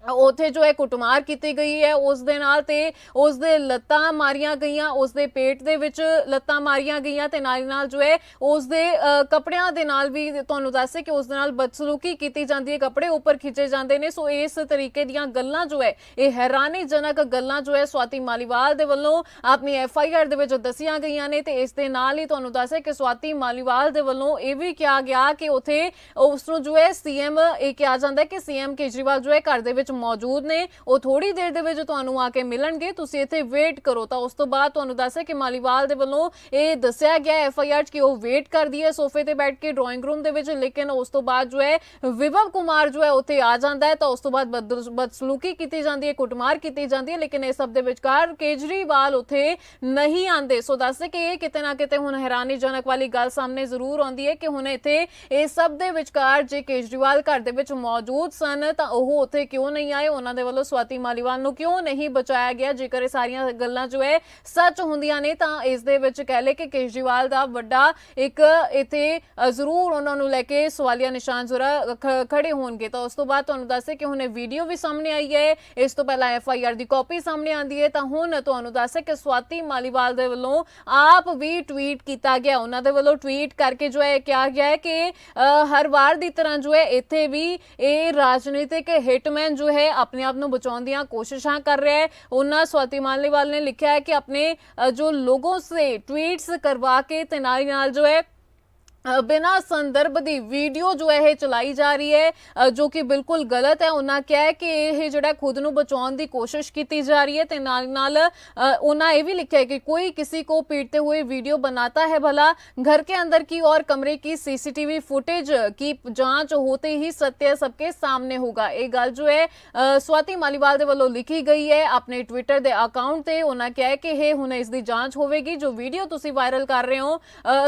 ਉਥੇ ਜੋ ਹੈ ਕੁੱਟਮਾਰ ਕੀਤੀ ਗਈ ਹੈ, ਉਸ ਦੇ ਨਾਲ ਤੇ ਉਸ ਦੇ ਲੱਤਾਂ ਮਾਰੀਆਂ ਗਈਆਂ, ਉਸ ਦੇ ਪੇਟ ਦੇ ਵਿੱਚ ਲੱਤਾਂ ਮਾਰੀਆਂ ਗਈਆਂ ਤੇ ਨਾਲ ਨਾਲ ਜੋ ਹੈ, ਉਸ ਦੇ ਕੱਪੜਿਆਂ ਦੇ ਨਾਲ ਵੀ ਤੁਹਾਨੂੰ ਦੱਸੇ ਕਿ ਉਸ ਦੇ ਨਾਲ ਬਦਸਲੂਕੀ ਕੀਤੀ ਜਾਂਦੀ ਹੈ, ਕੱਪੜੇ ਉੱਪਰ ਖਿੱਚੇ ਜਾਂਦੇ ਨੇ। ਸੋ ਇਸ ਤਰੀਕੇ ਦੀਆਂ ਗੱਲਾਂ ਜੋ ਹੈ, ਇਹ ਹੈਰਾਨੀਜਨਕ ਗੱਲਾਂ ਜੋ ਹੈ, ਸਵਾਤੀ ਮਾਲੀਵਾਲ ਦੇ ਵੱਲੋਂ ਆਪਣੀ ਐਫ ਆਈ ਆਰ ਦੇ ਵਿੱਚ ਦੱਸੀਆਂ ਗਈਆਂ ਨੇ ਤੇ ਇਸ ਦੇ ਨਾਲ ਹੀ ਤੁਹਾਨੂੰ ਦੱਸੇ ਕਿ ਸਵਾਤੀ ਮਾਲੀਵਾਲ ਦੇ ਵੱਲੋਂ ਇਹ ਵੀ ਕਿਹਾ ਗਿਆ ਕਿ ਉਥੇ ਉਸ ਨੂੰ ਜੋ ਹੈ, ਸੀਐਮ ਇਹ ਕਿਹਾ ਜਾਂਦਾ ਹੈ ਕਿ ਸੀਐਮ ਕੇਜਰੀਵਾਲ ਜੋ ਹੈ, ਘਰ ਦੇ ਵਿੱਚ ਮੌਜੂਦ ਨੇ, ਉਹ ਥੋੜੀ ਦੇਰ ਦੇ ਵਿੱਚ ਤੁਹਾਨੂੰ ਆ ਕੇ ਮਿਲਣਗੇ, ਤੁਸੀਂ ਇੱਥੇ ਵੇਟ ਕਰੋ। ਤਾਂ ਉਸ ਤੋਂ ਬਾਅਦ ਤੁਹਾਨੂੰ ਦੱਸਿਆ ਕਿ ਮਾਲੀਵਾਲ ਦੇ ਵੱਲੋਂ ਇਹ ਦੱਸਿਆ ਗਿਆ ਐਫ ਆਈ ਆਰ ਕਿ ਉਹ ਵੇਟ ਕਰਦੀ ਹੈ ਸੋਫੇ ਤੇ ਬੈਠ ਕੇ ਡਰਾਇੰਗ ਰੂਮ ਦੇ ਵਿੱਚ, ਲੇਕਿਨ ਉਸ ਤੋਂ ਬਾਅਦ ਜੋ ਹੈ, ਵਿਭਵ ਕੁਮਾਰ ਜੋ ਹੈ ਉੱਥੇ ਆ ਜਾਂਦਾ ਹੈ। ਤਾਂ ਉਸ ਤੋਂ ਬਾਅਦ ਬਦ- ਬਦਸਲੂਕੀ ਕੀਤੀ ਜਾਂਦੀ ਹੈ, ਕੁੱਟਮਾਰ ਕੀਤੀ ਜਾਂਦੀ ਹੈ, ਲੇਕਿਨ ਇਹ ਸਭ ਦੇ ਵਿਚਕਾਰ ਕੇਜਰੀਵਾਲ ਉੱਥੇ ਨਹੀਂ ਆਂਦੇ ਸੋ ਦੱਸਦੇ ਕਿ ਇਹ ਕਿਤੇ ਨਾ ਕਿਤੇ ਹੁਣ ਹੈਰਾਨੀਜਨਕ ਵਾਲੀ ਗੱਲ ਸਾਹਮਣੇ ਜ਼ਰੂਰ ਆਉਂਦੀ ਹੈ ਕਿ ਹੁਣ ਇੱਥੇ ਇਹ ਸਭ ਦੇ ਵਿਚਕਾਰ ਜੇ ਕੇਜਰੀਵਾਲ ਘਰ ਦੇ ਵਿੱਚ ਮੌਜੂਦ ਸਨ, ਤਾਂ ਉਹ ਉੱਥੇ ਕਿਉਂ ਨਹੀਂ ਆਏ, ਉਹਨਾਂ ਦੇ ਵੱਲੋਂ ਸਵਾਤੀ ਮਾਲੀਵਾਲ ਨੂੰ ਕਿਉਂ ਨਹੀਂ ਬਚਾਇਆ ਗਿਆ? ਜੇਕਰ ਇਹ ਸਾਰੀਆਂ ਗੱਲਾਂ ਜੋ ਹੈ ਸੱਚ ਹੁੰਦੀਆਂ ਨੇ, ਤਾਂ ਇਸ ਦੇ ਵਿੱਚ ਕਹਿ ਲੇ ਕਿ ਕੇਜਰੀਵਾਲ ਦਾ ਵੱਡਾ ਇੱਕ ਇੱਥੇ ਜ਼ਰੂਰ ਉਹਨਾਂ ਨੂੰ ਲੈ ਕੇ ਸਵਾਲੀਆ ਨਿਸ਼ਾਨ ਜ਼ਰਾ ਖੜੇ ਹੋਣਗੇ। ਤਾਂ ਉਸ ਤੋਂ ਬਾਅਦ ਤੁਹਾਨੂੰ ਦੱਸੇ ਕਿ ਹੁਣ ਇਹ ਵੀਡੀਓ ਵੀ ਸਾਹਮਣੇ ਆਈ ਹੈ। ਇਸ ਤੋਂ ਪਹਿਲਾਂ ਐਫ ਆਈ ਆਰ ਦੀ ਕਾਪੀ ਸਾਹਮਣੇ ਆਂਦੀ ਹੈ। ਤਾਂ ਹੁਣ ਤੁਹਾਨੂੰ ਦੱਸੇ ਕਿ ਸਵਾਤੀ ਮਾਲੀਵਾਲ ਦੇ ਵੱਲੋਂ ਆਪ ਵੀ ਟਵੀਟ ਕੀਤਾ ਗਿਆ। ਉਹਨਾਂ ਦੇ ਵੱਲੋਂ ਟਵੀਟ ਕਰਕੇ ਜੋ ਹੈ ਕਿਹਾ ਗਿਆ ਹੈ ਕਿ ਹਰ ਵਾਰ ਦੀ ਤਰ੍ਹਾਂ ਜੋ ਹੈ ਇੱਥੇ ਵੀ ਇਹ ਰਾਜਨੀਤਿਕ ਹਿਟਮੈਨ ਜੋ ਹੈ ਆਪਣੇ ਆਪ ਨੂੰ ਬਚਾਉਣ ਦੀਆਂ ਕੋਸ਼ਿਸ਼ਾਂ ਕਰ ਰਿਹਾ ਹੈ। ਉਹਨਾਂ ਸਵਾਤੀ ਮਾਲੀਵਾਲ ਨੇ ਲਿਖਿਆ ਹੈ ਕਿ ਆਪਣੇ ਜੋ ਲੋਗੋ ਸੇ ਟਵੀਟਸ ਕਰਵਾ ਕੇ ਹੀ ਨਾਲ ਜੋ ਹੈ ਬਿਨਾਂ ਸੰਦਰਭ ਦੀ ਵੀਡੀਓ ਜੋ ਹੈ ਇਹ ਚਲਾਈ ਜਾ ਰਹੀ ਹੈ ਅ, ਜੋ ਕਿ ਬਿਲਕੁਲ ਗਲਤ ਹੈ ਉਹਨਾਂ ਕਿਹਾ ਹੈ ਕਿ ਇਹ ਜਿਹੜਾ ਖੁਦ ਨੂੰ ਬਚਾਉਣ ਦੀ ਕੋਸ਼ਿਸ਼ ਕੀਤੀ ਜਾ ਰਹੀ ਹੈ ਤੇ ਨਾਲ ਨਾਲ ਅ, ਉਹਨਾਂ ਇਹ ਵੀ ਲਿਖਿਆ ਹੈ ਕਿ ਕੋਈ किसी को पीटते हुए वीडियो बनाता है भला घर के अंदर की और कमरे की सीसीटीवी फुटेज की जांच होते ही सत्य सबके सामने होगा ਇਹ ਗੱਲ ਜੋ ਹੈ ਅ, ਸਵਾਤੀ ਮਾਲੀਵਾਲ ਦੇ ਵੱਲੋਂ ਲਿਖੀ ਗਈ ਹੈ ਆਪਣੇ ਟਵਿੱਟਰ ਦੇ ਅਕਾਊਂਟ ਤੇ ਉਹਨਾਂ ਕਿਹਾ ਹੈ ਕਿ ਇਹ ਹੁਣ ਇਸ ਦੀ ਜਾਂਚ ਹੋਵੇਗੀ ਜੋ ਵੀਡੀਓ ਤੁਸੀਂ ਵਾਇਰਲ ਕਰ ਰਹੇ ਹੋ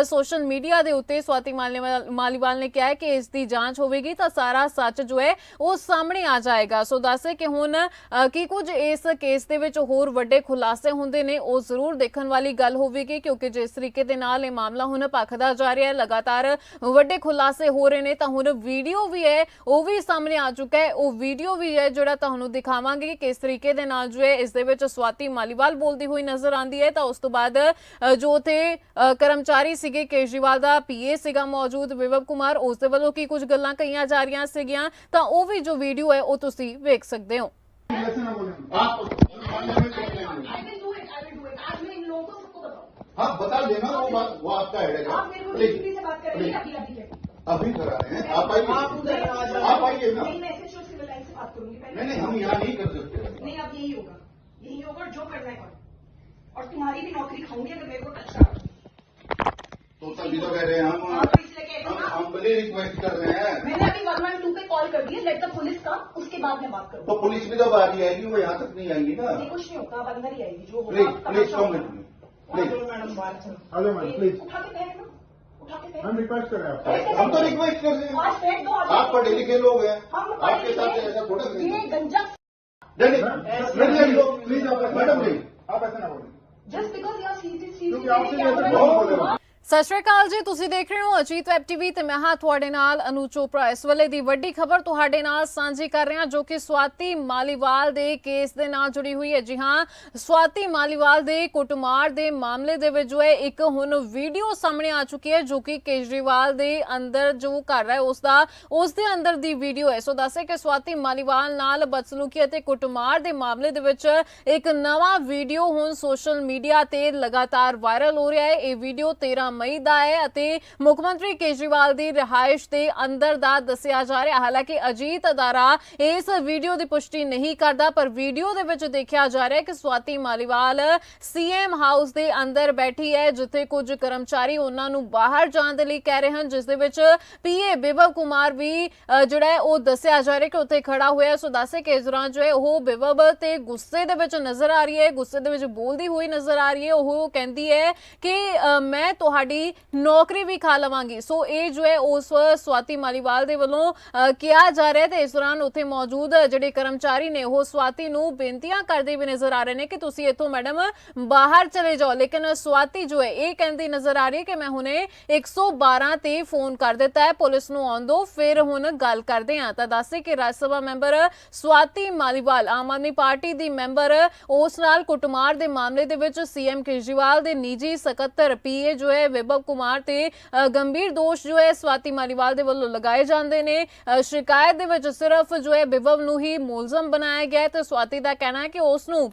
ਸੋਸ਼ਲ ਮੀਡੀਆ ਦੇ ਉੱਤੇ ਸਵਾਤੀ ਮਾਲੀਵਾਲ ਮਾਲੀਵਾਲ ਨੇ ਕਿਹਾ ਹੈ ਕਿ ਇਸ ਦੀ ਜਾਂਚ ਹੋਵੇਗੀ ਤਾਂ ਸਾਰਾ ਸੱਚ ਜੋ ਹੈ ਉਹ ਸਾਹਮਣੇ ਆ ਜਾਏਗਾ। ਸੋ ਦੱਸੇ ਕਿ ਹੁਣ ਕੀ ਕੁਝ ਇਸ ਕੇਸ ਦੇ ਵਿੱਚ ਹੋਰ ਵੱਡੇ ਖੁਲਾਸੇ ਹੁੰਦੇ ਨੇ, ਉਹ ਜ਼ਰੂਰ ਦੇਖਣ ਵਾਲੀ ਗੱਲ ਹੋਵੇਗੀ, ਕਿਉਂਕਿ ਜਿਸ ਤਰੀਕੇ ਦੇ ਨਾਲ ਇਹ ਮਾਮਲਾ ਹੁਣ ਭਖਦਾ ਜਾ ਰਿਹਾ ਹੈ, ਲਗਾਤਾਰ ਵੱਡੇ ਖੁਲਾਸੇ ਹੋ ਰਹੇ ਨੇ, ਤਾਂ ਹੁਣ ਵੀਡੀਓ ਵੀ ਹੈ, ਉਹ ਵੀ ਸਾਹਮਣੇ ਆ ਚੁੱਕਾ ਹੈ, ਉਹ ਵੀਡੀਓ ਵੀ ਹੈ ਜਿਹੜਾ ਤੁਹਾਨੂੰ ਦਿਖਾਵਾਂਗੇ ਕਿ ਕਿਸ ਤਰੀਕੇ ਦੇ ਨਾਲ ਜੋ ਹੈ ਇਸ ਦੇ ਵਿੱਚ ਸਵਾਤੀ ਮਾਲੀਵਾਲ ਬੋਲਦੀ ਹੋਈ ਨਜ਼ਰ ਆਂਦੀ ਹੈ। ਤਾਂ ਉਸ ਤੋਂ ਬਾਅਦ ਜੋ ਤੇ ਕਰਮਚਾਰੀ ਸੀਗੇ ਕੇਜਰੀਵਾਲ ਦਾ ਪੀਏ ਸੀਗਾ ਮੌਜੂਦ ਵਿਵਵ ਕੁਮਾਰ ਉਸ ਦੇ ਵੱਲੋਂ ਕੀ ਕੁਝ ਗੱਲਾਂ ਕਹੀਆਂ ਜਾ ਰਹੀਆਂ ਸੀਗੀਆਂ ਤਾਂ ਉਹ ਵੀ ਜੋ ਵੀਡੀਓ ਹੈ ਉਹ ਤੁਸੀਂ ਵੇਖ ਸਕਦੇ ਹੋ ऐसे ना बोलें आप I will do it I will do it आज मैं इन लोगों को सबको बताऊं हाँ बता देना वो बात वो आपका हेडेक आप मेरे को है डिग्री से बात कर रही प्लीज है अभी अभी के अभी करा रहे हैं आप आइए आप आइए ना नहीं मैं एसएचओ सिविल लाइन से बात करूंगी पहले नहीं नहीं हम यहाँ नहीं कर सकते नहीं अब यही होगा यही होगा और जो करना है करो और तुम्हारी भी नौकरी खाऊंगी अगर मेरे को टच करा तो तभी तो कह रहे हैं हम हम ना। रिक्वेस्ट कर रहे हैं। मैंने अभी वन वन टू पे कॉल कर दी है लेट द पुलिस का उसके बाद मैं बात करूँ तो पुलिस भी तो बाहर ही आएगी वो यहाँ तक नहीं आएगी ना? नहीं कुछ नहीं होगा अब अंदर ही आएगी जो होगा प्लीज़ प्लीज़ कम मैडम बाहर चलो। मैडम प्लीज़ उठा के फेंक ना हम रिक्वेस्ट कर रहे हैं आपसे हम तो रिक्वेस्ट कर रहे हैं। आप पढ़े लिखे लोग हैं। हम आपके साथ ऐसा थोड़ा ये गंजा नहीं नहीं नहीं लोग प्लीज़ आप ऐसे मैडम बोलें। आप ऐसे ना बोलें। जस्ट बिकॉज़ यार सीसी क्योंकि आपसे ਸਤਿ ਸ਼੍ਰੀ ਅਕਾਲ ਜੀ, ਤੁਸੀਂ ਦੇਖ ਰਹੇ ਹੋ ਅਜੀਤ ਵੈਬ ਟੀਵੀ ਤੇ ਮੈਂ ਹਾਂ ਤੁਹਾਡੇ ਨਾਲ ਅਨੂ ਚੋਪੜਾ। ਇਸ ਵੇਲੇ ਦੀ ਵੱਡੀ ਖਬਰ ਤੁਹਾਡੇ ਨਾਲ ਸਾਂਝੀ ਕਰ ਰਹੇ ਹਾਂ ਜੋ ਕਿ ਸਵਾਤੀ ਮਾਲੀਵਾਲ ਦੇ ਕੇਸ ਦੇ ਨਾਲ ਜੁੜੀ ਹੋਈ ਹੈ। ਜੀ ਹਾਂ, ਸਵਾਤੀ ਮਾਲੀਵਾਲ ਦੇ ਕੁੱਟਮਾਰ ਦੇ ਮਾਮਲੇ ਦੇ ਵਿੱਚ ਜੋ ਹੈ, ਇੱਕ ਹੁਣ ਵੀਡੀਓ ਸਾਹਮਣੇ ਆ ਚੁੱਕੀ ਹੈ, ਜੋ ਕਿ ਕੇਜਰੀਵਾਲ ਦੇ ਅੰਦਰ ਜੋ ਕਰ ਰਿਹਾ ਉਸ ਦਾ ਉਸ ਦੇ ਅੰਦਰ ਦੀ ਵੀਡੀਓ ਹੈ। ਸੋ ਦੱਸੇ ਕਿ ਸਵਾਤੀ ਮਾਲੀਵਾਲ ਨਾਲ ਬਦਸਲੂਕੀ ਅਤੇ ਕੁੱਟਮਾਰ ਦੇ ਮਾਮਲੇ ਦੇ ਵਿੱਚ ਇੱਕ ਨਵਾਂ ਵੀਡੀਓ ਹੁਣ ਸੋਸ਼ਲ ਮੀਡੀਆ ਤੇ ਲਗਾਤਾਰ ਵਾਇਰਲ ਹੋ ਰਿਹਾ ਹੈ। ਇਹ ਵੀਡੀਓ 13 ਮਈ ਦਾ ਹੈ ਅਤੇ ਮੁੱਖ ਮੰਤਰੀ ਕੇਜਰੀਵਾਲ ਦੀ ਰਿਹਾਇਸ਼ ਦੇ ਅੰਦਰ ਦਾ ਦੱਸਿਆ ਜਾ ਰਿਹਾ। ਹਾਲਾਂਕਿ ਅਜੀਤ ਅਦਾਰਾ ਇਸ ਵੀਡੀਓ ਦੀ ਪੁਸ਼ਟੀ ਨਹੀਂ ਕਰਦਾ, ਪਰ ਵੀਡੀਓ ਦੇ ਵਿੱਚ ਦੇਖਿਆ ਜਾ ਰਿਹਾ ਕਿ ਸਵਾਤੀ ਮਾਲੀਵਾਲ ਸੀਐਮ ਹਾਊਸ ਦੇ ਅੰਦਰ ਬੈਠੀ ਹੈ, ਜਿੱਥੇ ਕੁਝ ਕਰਮਚਾਰੀ ਉਹਨਾਂ ਨੂੰ ਬਾਹਰ ਜਾਣ ਦੇ ਲਈ ਕਹਿ ਰਹੇ ਹਨ। ਜਿਸ ਦੇ ਵਿੱਚ ਪੀਏ ਬਿਬਵ ਕੁਮਾਰ ਵੀ ਜਿਹੜਾ ਹੈ, ਉਹ ਦੱਸਿਆ ਜਾ ਰਿਹਾ ਕਿ ਉੱਥੇ ਖੜਾ ਹੋਇਆ ਸੋ ਦੱਸੇ ਕਿ ਇਸ ਦੌਰਾਨ ਜੋ ਹੈ, ਉਹ ਬਿਬਵ ਤੇ ਗੁੱਸੇ ਦੇ ਵਿੱਚ ਨਜ਼ਰ ਆ ਰਹੀ ਹੈ। ਗੁੱਸੇ ਦੇ ਵਿੱਚ ਬੋਲਦੀ ਹੋਈ ਨਜ਼ਰ ਆ ਰਹੀ ਹੈ। ਉਹ ਕਹਿੰਦੀ ਹੈ ਕਿ ਮੈਂ ਤੁਹਾਡੇ ਤੁਹਾਡੀ ਨੌਕਰੀ ਵੀ ਖਾ ਲਵਾਂਗੀ। ਸੋ ਇਹ ਜੋ ਹੈ, ਉਸ ਸਵਾਤੀ ਮਾਲੀਵਾਲ ਦੇ ਵੱਲੋਂ ਕਿਹਾ ਜਾ ਰਿਹਾ ਤੇ ਇਸ ਦੌਰਾਨ ਉੱਥੇ ਮੌਜੂਦ ਜਿਹੜੇ ਕਰਮਚਾਰੀ ਨੇ, ਉਹ ਸਵਾਤੀ ਨੂੰ ਬੇਨਤੀਆਂ ਕਰਦੇ ਵੀ ਨਜ਼ਰ ਆ ਰਹੇ ਨੇ ਕਿ ਤੁਸੀਂ ਇੱਥੋਂ ਮੈਡਮ ਬਾਹਰ ਚਲੇ ਜਾਓ। ਲੇਕਿਨ ਸਵਾਤੀ ਜੋ ਹੈ, ਇਹ ਕਹਿੰਦੀ ਨਜ਼ਰ ਆ ਰਹੀ ਹੈ ਕਿ ਮੈਂ ਹੁਣੇ 112 ਤੇ ਫੋਨ ਕਰ ਦਿੱਤਾ ਹੈ, ਪੁਲਿਸ ਨੂੰ ਆਉਣ ਦਿਓ ਫਿਰ ਹੁਣ ਗੱਲ ਕਰਦੇ ਹਾਂ। ਤਾਂ ਦੱਸੇ ਕਿ ਰਾਜ ਸਭਾ ਮੈਂਬਰ ਸਵਾਤੀ ਮਾਲੀਵਾਲ, ਆਮ ਆਦਮੀ ਪਾਰਟੀ ਦੀ ਮੈਂਬਰ, ਉਸ ਨਾਲ ਕੁੱਟਮਾਰ ਦੇ ਮਾਮਲੇ ਦੇ ਵਿੱਚ ਸੀਐਮ ਕੇਜਰੀਵਾਲ ਦੇ ਨਿੱਜੀ ਸਕੱਤਰ, ਪੀਏ ਜੋ ਹੈ ਵਿਭਵ ਕੁਮਾਰ ਤੇ ਅ, ਗੰਭੀਰ ਦੋਸ਼ ਜੋ ਹੈ ਸਵਾਤੀ ਮਾਲੀਵਾਲ ਦੇ ਵੱਲੋਂ ਲਗਾਏ ਜਾਂਦੇ ਨੇ। ਅ, ਸ਼ਿਕਾਇਤ ਦੇ ਵਿੱਚ ਸਿਰਫ ਜੋ ਹੈ ਵਿਭਵ ਨੂੰ ਹੀ ਮੁਲਜ਼ਮ ਬਣਾਇਆ ਗਿਆ ਤੇ ਸਵਾਤੀ ਦਾ ਕਹਿਣਾ ਹੈ ਕਿ ਉਸ ਨੂੰ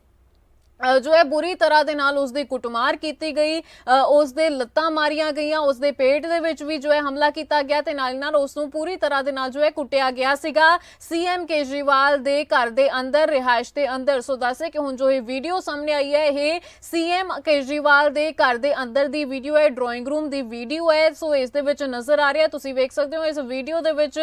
ਜੋ ਹੈ ਬੁਰੀ ਤਰ੍ਹਾਂ ਦੇ ਨਾਲ ਉਸ ਦੀ ਕੁੱਟਮਾਰ ਕੀਤੀ ਗਈ ਅ, ਉਸ ਦੇ ਲੱਤਾਂ ਮਾਰੀਆਂ ਗਈਆਂ ਉਸ ਦੇ ਪੇਟ ਦੇ ਵਿੱਚ ਵੀ ਜੋ ਹੈ ਹਮਲਾ ਕੀਤਾ ਗਿਆ ਤੇ ਨਾਲ ਹੀ ਨਾਲ ਉਸ ਨੂੰ ਪੂਰੀ ਤਰ੍ਹਾਂ ਦੇ ਨਾਲ ਜੋ ਹੈ ਕੁੱਟਿਆ ਗਿਆ ਸੀਗਾ। ਸੀਐਮ ਕੇਜਰੀਵਾਲ ਦੇ ਘਰ ਦੇ ਅੰਦਰ ਰਿਹਾਇਸ਼ ਦੇ ਅੰਦਰ। ਸੋ ਦੱਸੇ ਕਿ ਹੁਣ ਜੋ ਇਹ ਵੀਡੀਓ ਸਾਹਮਣੇ ਆਈ ਹੈ ਇਹ ਸੀਐਮ ਕੇਜਰੀਵਾਲ ਦੇ ਘਰ ਦੇ ਅੰਦਰ ਦੀ ਵੀਡੀਓ ਹੈ ਡਰਾਇੰਗ ਰੂਮ ਦੀ ਵੀਡੀਓ ਹੈ। ਸੋ ਇਸ ਦੇ ਵਿੱਚ ਨਜ਼ਰ ਆ ਰਿਹਾ ਤੁਸੀਂ ਵੇਖ ਸਕਦੇ ਹੋ ਇਸ ਵੀਡੀਓ ਦੇ ਵਿੱਚ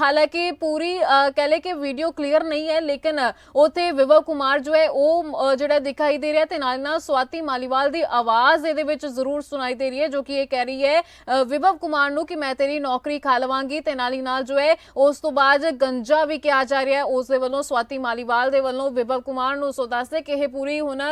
ਹਾਲਾਂਕਿ ਪੂਰੀ ਅ, ਕਹਿ ਲੈ ਕਿ ਵੀਡੀਓ ਕਲੀਅਰ ਨਹੀਂ ਹੈ ਲੇਕਿਨ ਉਥੇ ਵਿਵਵ ਕੁਮਾਰ ਜੋ ਹੈ ਉਹ ਜਿਹੜਾ ਦਿਖਾਈ ਦੇ ਰਿਹਾ ਤੇ ਨਾਲ ਨਾਲ ਸਵਾਤੀ ਮਾਲੀਵਾਲ ਦੀ ਆਵਾਜ਼ ਇਹਦੇ ਵਿੱਚ ਜ਼ਰੂਰ ਸੁਣਾਈ ਦੇ ਰਹੀ ਹੈ, ਜੋ ਕਿ ਇਹ ਕਹਿ ਰਹੀ ਹੈ ਵਿਭਵ ਕੁਮਾਰ ਨੂੰ ਕਿ ਮੈਂ ਤੇਰੀ ਨੌਕਰੀ ਖਾ ਲਵਾਂਗੀ ਤੇ ਨਾਲ ਹੀ ਨਾਲ ਜੋ ਹੈ, ਉਸ ਤੋਂ ਬਾਅਦ ਗੰਜਾ ਵੀ ਕਿਹਾ ਜਾ ਰਿਹਾ ਹੈ, ਉਸ ਦੇ ਵੱਲੋਂ, ਸਵਾਤੀ ਮਾਲੀਵਾਲ ਦੇ ਵੱਲੋਂ ਵਿਭਵ ਕੁਮਾਰ ਨੂੰ। ਸੋ ਦੱਸਦੇ ਕਿ ਇਹ ਪੂਰੀ ਹੁਣ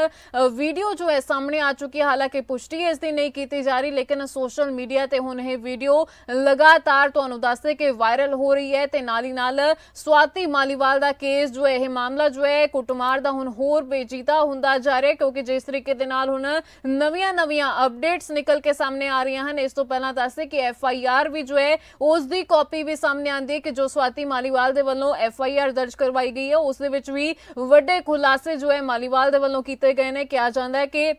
ਵੀਡੀਓ ਜੋ ਹੈ ਸਾਹਮਣੇ ਆ ਚੁੱਕੀ ਹੈ, ਹਾਲਾਂਕਿ ਪੁਸ਼ਟੀ ਇਸ ਦੀ ਨਹੀਂ ਕੀਤੀ ਜਾ ਰਹੀ, ਲੇਕਿਨ ਸੋਸ਼ਲ ਮੀਡੀਆ ਤੇ ਹੁਣ ਇਹ ਵੀਡੀਓ ਲਗਾਤਾਰ ਤੁਹਾਨੂੰ ਦੱਸਦੇ ਕਿ ਵਾਇਰਲ ਹੋ ਰਹੀ ਹੈ ਤੇ ਨਾਲ ਹੀ ਨਾਲ ਸਵਾਤੀ ਮਾਲੀਵਾਲ ਦਾ ਕੇਸ ਜੋ ਹੈ, ਇਹ ਮਾਮਲਾ ਜੋ ਹੈ, ਕੁੱਟਮਾਰ ਦਾ ਹੁਣ ਹੋਰ ਬੇਜੀਤਾ ਹੁੰਦਾ ਜਾ ਰਿਹਾ ਕਿਉਂਕਿ ਜਿਸ ਤਰੀਕੇ ਦੇ ਨਾਲ ਹੁਣ ਨਵੀਆਂ-ਨਵੀਆਂ ਅਪਡੇਟਸ ਨਿਕਲ ਕੇ ਸਾਹਮਣੇ ਆ ਰਹੀਆਂ ਹਨ। ਇਸ ਤੋਂ ਪਹਿਲਾਂ ਦੱਸਦੇ ਕਿ ਐਫ ਆਈ ਆਰ ਵੀ ਜੋ ਹੈ ਉਸ ਦੀ ਕਾਪੀ ਵੀ ਸਾਹਮਣੇ ਆਂਦੀ ਹੈ ਕਿ ਜੋ ਸਵਾਤੀ ਮਾਲੀਵਾਲ ਦੇ ਵੱਲੋਂ ਐਫ ਆਈ ਆਰ ਦਰਜ ਕਰਵਾਈ ਗਈ ਹੈ। ਉਸ ਦੇ ਵਿੱਚ ਵੀ ਵੱਡੇ ਖੁਲਾਸੇ ਜੋ ਹੈ ਮਾਲੀਵਾਲ ਦੇ ਵੱਲੋਂ ਕੀਤੇ ਗਏ ਨੇ। ਕਿਹਾ ਜਾਂਦਾ ਹੈ ਕਿ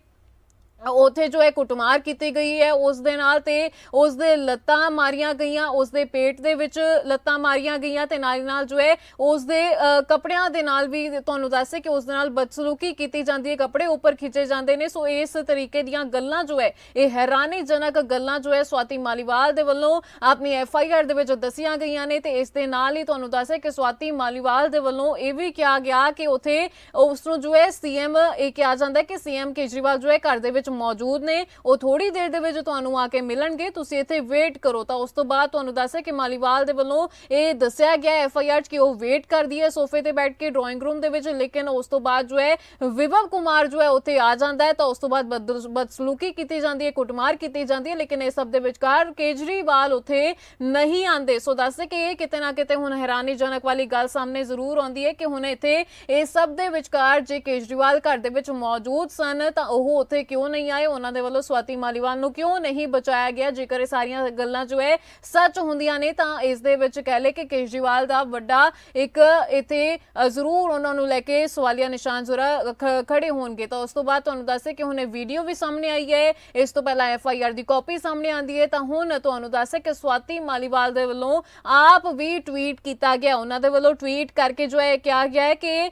ਉਥੇ ਜੋ ਹੈ ਕੁੱਟਮਾਰ ਕੀਤੀ ਗਈ ਹੈ, ਉਸ ਦੇ ਨਾਲ ਤੇ ਉਸ ਦੇ ਲੱਤਾਂ ਮਾਰੀਆਂ ਗਈਆਂ, ਉਸ ਦੇ ਪੇਟ ਦੇ ਵਿੱਚ ਲੱਤਾਂ ਮਾਰੀਆਂ ਗਈਆਂ ਤੇ ਨਾਲ ਨਾਲ ਜੋ ਹੈ, ਉਸ ਦੇ ਕੱਪੜਿਆਂ ਦੇ ਨਾਲ ਵੀ ਤੁਹਾਨੂੰ ਦੱਸੇ ਕਿ ਉਸ ਦੇ ਨਾਲ ਬਦਸਲੂਕੀ ਕੀਤੀ ਜਾਂਦੀ ਹੈ, ਕੱਪੜੇ ਉੱਪਰ ਖਿੱਚੇ ਜਾਂਦੇ ਨੇ। ਸੋ ਇਸ ਤਰੀਕੇ ਦੀਆਂ ਗੱਲਾਂ ਜੋ ਹੈ, ਇਹ ਹੈਰਾਨੀਜਨਕ ਗੱਲਾਂ ਜੋ ਹੈ, ਸਵਾਤੀ ਮਾਲੀਵਾਲ ਦੇ ਵੱਲੋਂ ਆਪਣੀ ਐਫ ਆਈ ਆਰ ਦੇ ਵਿੱਚ ਦੱਸੀਆਂ ਗਈਆਂ ਨੇ ਤੇ ਇਸ ਦੇ ਨਾਲ ਹੀ ਤੁਹਾਨੂੰ ਦੱਸੇ ਕਿ ਸਵਾਤੀ ਮਾਲੀਵਾਲ ਦੇ ਵੱਲੋਂ ਇਹ ਵੀ ਕਿਹਾ ਗਿਆ ਕਿ ਉਥੇ ਉਸ ਨੂੰ ਜੋ ਹੈ ਸੀਐਮ ਇਹ ਕਿਹਾ ਜਾਂਦਾ ਹੈ ਕਿ ਸੀਐਮ ਕੇਜਰੀਵਾਲ ਜੋ ਹੈ, ਘਰ ਦੇ ਵਿੱਚ ਮੌਜੂਦ ਨੇ। ਉਹ ਥੋੜੀ ਦੇਰ ਦੇ ਵਿੱਚ ਤੁਹਾਨੂੰ ਆ ਕੇ ਮਿਲਣਗੇ। ਤੁਸੀਂ ਇੱਥੇ ਵੇਟ ਕਰੋ। ਤਾਂ ਉਸ ਤੋਂ ਬਾਅਦ ਤੁਹਾਨੂੰ ਦੱਸਿਆ ਕਿ ਮਾਲੀਵਾਲ ਦੇ ਵੱਲੋਂ ਇਹ ਦੱਸਿਆ ਗਿਆ ਐਫ ਆਈ ਆਰ ਕਿ ਉਹ ਵੇਟ ਕਰਦੀ ਹੈ ਸੋਫੇ ਤੇ ਬੈਠ ਕੇ ਡਰਾਇੰਗ ਰੂਮ ਦੇ ਵਿੱਚ। ਲੇਕਿਨ ਉਸ ਤੋਂ ਬਾਅਦ ਜੋ ਹੈ ਵਿਭਵ ਕੁਮਾਰ ਜੋ ਹੈ ਉੱਥੇ ਆ ਜਾਂਦਾ ਹੈ। ਤਾਂ ਉਸ ਤੋਂ ਬਾਅਦ ਬਦਸਲੂਕੀ ਕੀਤੀ ਜਾਂਦੀ ਹੈ, ਕੁੱਟਮਾਰ ਕੀਤੀ ਜਾਂਦੀ ਹੈ। ਲੇਕਿਨ ਇਹ ਸਭ ਦੇ ਵਿਚਕਾਰ ਕੇਜਰੀਵਾਲ ਉੱਥੇ ਨਹੀਂ ਆਂਦੇ ਸੋ ਦੱਸਦੇ ਕਿ ਇਹ ਕਿਤੇ ਨਾ ਕਿਤੇ ਹੁਣ ਹੈਰਾਨੀਜਨਕ ਵਾਲੀ ਗੱਲ ਸਾਹਮਣੇ ਜ਼ਰੂਰ ਆਉਂਦੀ ਹੈ ਕਿ ਹੁਣ ਇੱਥੇ ਇਹ ਸਭ ਦੇ ਵਿਚਕਾਰ ਜੇ ਕੇਜਰੀਵਾਲ ਘਰ ਦੇ ਵਿੱਚ ਮੌਜੂਦ ਸਨ ਤਾਂ ਉਹ ਉੱਥੇ ਕਿਉਂ ਨਹੀਂ ਆਏ, ਉਹਨਾਂ ਦੇ ਵੱਲੋਂ ਸਵਾਤੀ ਮਾਲੀਵਾਲ ਨੂੰ ਕਿਉਂ ਨਹੀਂ ਬਚਾਇਆ ਗਿਆ? ਜੇਕਰ ਇਹ ਸਾਰੀਆਂ ਗੱਲਾਂ ਜੋ ਹੈ ਸੱਚ ਹੁੰਦੀਆਂ ਨੇ, ਤਾਂ ਇਸ ਦੇ ਵਿੱਚ ਕਹਿ ਲੈ ਕਿ ਕੇਜਰੀਵਾਲ ਦਾ ਵੱਡਾ ਇੱਕ ਇੱਥੇ ਜ਼ਰੂਰ ਉਹਨਾਂ ਨੂੰ ਲੈ ਕੇ ਸਵਾਲੀਆ ਨਿਸ਼ਾਨ ਜ਼ਰਾ ਖੜੇ ਹੋਣਗੇ। ਤਾਂ ਉਸ ਤੋਂ ਬਾਅਦ ਤੁਹਾਨੂੰ ਦੱਸੇ ਕਿ ਹੁਣ ਇਹ ਵੀਡੀਓ ਵੀ ਸਾਹਮਣੇ ਆਈ ਹੈ। ਇਸ ਤੋਂ ਪਹਿਲਾਂ ਐਫ ਆਈ ਆਰ ਦੀ ਕਾਪੀ ਸਾਹਮਣੇ ਆਂਦੀ ਹੈ। ਤਾਂ ਹੁਣ ਤੁਹਾਨੂੰ ਦੱਸੇ ਕਿ ਸਵਾਤੀ ਮਾਲੀਵਾਲ ਦੇ ਵੱਲੋਂ ਆਪ ਵੀ ਟਵੀਟ ਕੀਤਾ ਗਿਆ। ਉਹਨਾਂ ਦੇ ਵੱਲੋਂ ਟਵੀਟ ਕਰਕੇ ਜੋ ਹੈ ਕਿਹਾ ਗਿਆ ਹੈ ਕਿ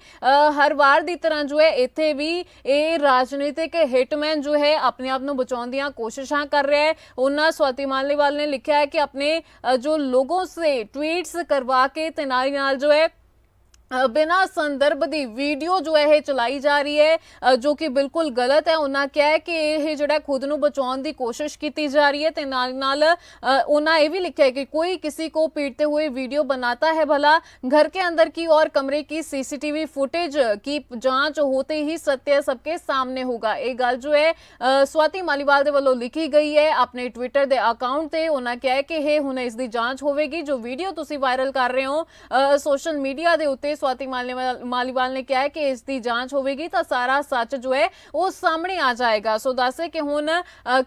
ਹਰ ਵਾਰ ਦੀ ਤਰ੍ਹਾਂ ਜੋ ਹੈ ਇੱਥੇ ਵੀ ਇਹ ਰਾਜਨੀਤਿਕ ਹਿਟਮੈਨ ਜੋ ਹੈ ਆਪਣੇ ਆਪ ਨੂੰ ਬਚਾਉਣ ਦੀਆਂ ਕੋਸ਼ਿਸ਼ਾਂ ਕਰ ਰਿਹਾ ਹੈ ਉਹਨਾਂ ਸਵਾਤੀ ਮਾਲੀਵਾਲ ਨੇ ਲਿਖਿਆ ਹੈ ਕਿ ਆਪਣੇ ਅ, ਜੋ ਲੋਗੋं से ट्वीट्स ਕਰਵਾ ਕੇ ਤੇ ਨਾਲ ਹੀ ਨਾਲ ਜੋ ਹੈ ਅ, ਬਿਨਾਂ ਸੰਦਰਭ ਦੀ ਵੀਡੀਓ ਜੋ ਹੈ ਇਹ ਚਲਾਈ ਜਾ ਰਹੀ ਹੈ ਅ, ਜੋ ਕਿ ਬਿਲਕੁਲ ਗਲਤ ਹੈ ਉਹਨਾਂ ਕਿਹਾ ਹੈ ਕਿ ਇਹ ਜਿਹੜਾ ਖੁਦ ਨੂੰ ਬਚਾਉਣ ਦੀ ਕੋਸ਼ਿਸ਼ ਕੀਤੀ ਜਾ ਰਹੀ ਹੈ ਤੇ ਨਾਲ ਨਾਲ अ, ਉਹਨਾਂ ਇਹ ਵੀ ਲਿਖਿਆ ਹੈ ਕਿ ਕੋਈ किसी को पीटते हुए वीडियो बनाता है भला घर के अंदर की और कमरे की सीसीटीवी फुटेज की जांच होते ही सत्य सबके सामने होगा ਇਹ ਗੱਲ ਜੋ ਹੈ ਅ, ਸਵਾਤੀ ਮਾਲੀਵਾਲ ਦੇ ਵੱਲੋਂ ਲਿਖੀ ਗਈ ਹੈ ਆਪਣੇ ਟਵਿੱਟਰ ਦੇ ਅਕਾਊਂਟ ਤੇ ਉਹਨਾਂ ਕਿਹਾ ਹੈ ਕਿ ਇਹ ਹੁਣ ਇਸ ਦੀ ਜਾਂਚ ਹੋਵੇਗੀ ਜੋ ਵੀਡੀਓ ਤੁਸੀਂ ਵਾਇਰਲ ਕਰ ਰਹੇ ਹੋ ਸੋਸ਼ਲ ਮੀਡੀਆ ਦੇ ਉੱਤੇ ਸਵਾਤੀ ਮਾਲੀਵਾਲ ਮਾਲੀਵਾਲ ਨੇ ਕਿਹਾ ਹੈ ਕਿ ਇਸ ਦੀ ਜਾਂਚ ਹੋਵੇਗੀ ਤਾਂ ਸਾਰਾ ਸੱਚ ਜੋ ਹੈ ਉਹ ਸਾਹਮਣੇ ਆ ਜਾਏਗਾ। ਸੋ ਦੱਸੇ ਕਿ ਹੁਣ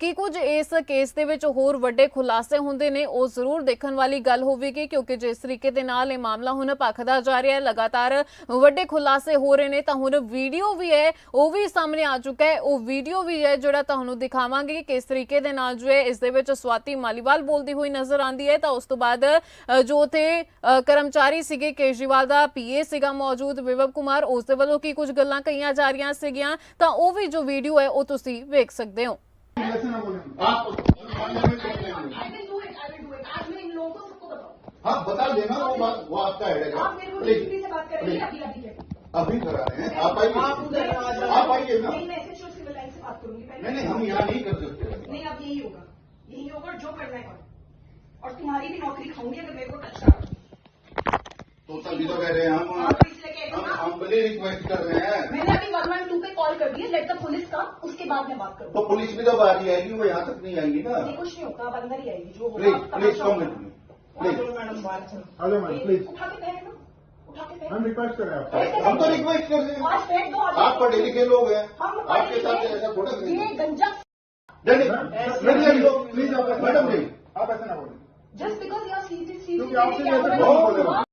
ਕੀ ਕੁਝ ਇਸ ਕੇਸ ਦੇ ਵਿੱਚ ਹੋਰ ਵੱਡੇ ਖੁਲਾਸੇ ਹੁੰਦੇ ਨੇ, ਉਹ ਜ਼ਰੂਰ ਦੇਖਣ ਵਾਲੀ ਗੱਲ ਹੋਵੇਗੀ, ਕਿਉਂਕਿ ਜਿਸ ਤਰੀਕੇ ਦੇ ਨਾਲ ਇਹ ਮਾਮਲਾ ਹੁਣ ਭਖਦਾ ਜਾ ਰਿਹਾ ਹੈ, ਲਗਾਤਾਰ ਵੱਡੇ ਖੁਲਾਸੇ ਹੋ ਰਹੇ ਨੇ, ਤਾਂ ਹੁਣ ਵੀਡੀਓ ਵੀ ਹੈ, ਉਹ ਵੀ ਸਾਹਮਣੇ ਆ ਚੁੱਕਾ ਹੈ, ਉਹ ਵੀਡੀਓ ਵੀ ਹੈ ਜਿਹੜਾ ਤੁਹਾਨੂੰ ਦਿਖਾਵਾਂਗੇ ਕਿ ਕਿਸ ਤਰੀਕੇ ਦੇ ਨਾਲ ਜੋ ਹੈ ਇਸ ਦੇ ਵਿੱਚ ਸਵਾਤੀ ਮਾਲੀਵਾਲ ਬੋਲਦੀ ਹੋਈ ਨਜ਼ਰ ਆਂਦੀ ਹੈ, ਤਾਂ ਉਸ ਤੋਂ ਬਾਅਦ ਜੋ ਉਥੇ ਕਰਮਚਾਰੀ ਸੀਗੇ ਕੇਜਰੀਵਾਲ ਦਾ ਪੀਏ ਸੀਗਾ ਮੌਜੂਦ ਵਿਵਵ ਕੁਮਾਰ ਉਸ ਦੇ ਵੱਲੋਂ ਕੀ ਕੁਝ ਗੱਲਾਂ ਕਹੀਆਂ ਜਾ ਰਹੀਆਂ ਸੀਗੀਆਂ ਤਾਂ ਉਹ ਵੀ ਜੋ ਵੀਡੀਓ ਹੈ ਉਹ ਤੁਸੀਂ ਵੇਖ ਸਕਦੇ ਹੋ ऐसे ना बोले आप I will do it I will do it आज मैं इन लोगों को सबको बताऊं हाँ बता देना वो बात वो आपका हेडेक है आप मेरे को प्लीज डीसीपी से बात करेंगे अभी अभी के अभी करा रहे हैं आप आइए आप उधर आ जाओ। आप आइए ना नहीं मैं एसएचओ सिविल लाइन से बात करूंगी नहीं पहले नहीं हम यहाँ नहीं कर सकते नहीं अब यही होगा तुम्हारी भी नौकरी खाऊंगी अगर मेरे को टच करो तो तभी तो कह रहे हैं हम। तो हम हैं रिक्वेस्ट कर रहे हैं। मैंने अभी वन वन टू पे कॉल कर दी है लेट द पुलिस का उसके बाद मैं बात करूँ तो पुलिस भी जब आ रही आएगी वो यहाँ तक नहीं आएगी ना। कुछ नहीं होता अब अंदर ही आएगी जो प्लीज़ होगा। प्लीज़ कम होगा। विथ मैडम बात आ मैडम प्लीज़ उठा के फेंक दो उठा के फेंक मैम रिक्वेस्ट कर रहे हैं हम तो रिक्वेस्ट कर रहे हैं। आप पढ़े लिखे लोग हैं। हम आपके साथ ऐसा थोड़ा ये गंजा नहीं मैम, नहीं नहीं, नहीं, प्लीज़ आप ऐसे मैडम ना जी। आप ऐसे ना बोलिए। Just because you are CC क्योंकि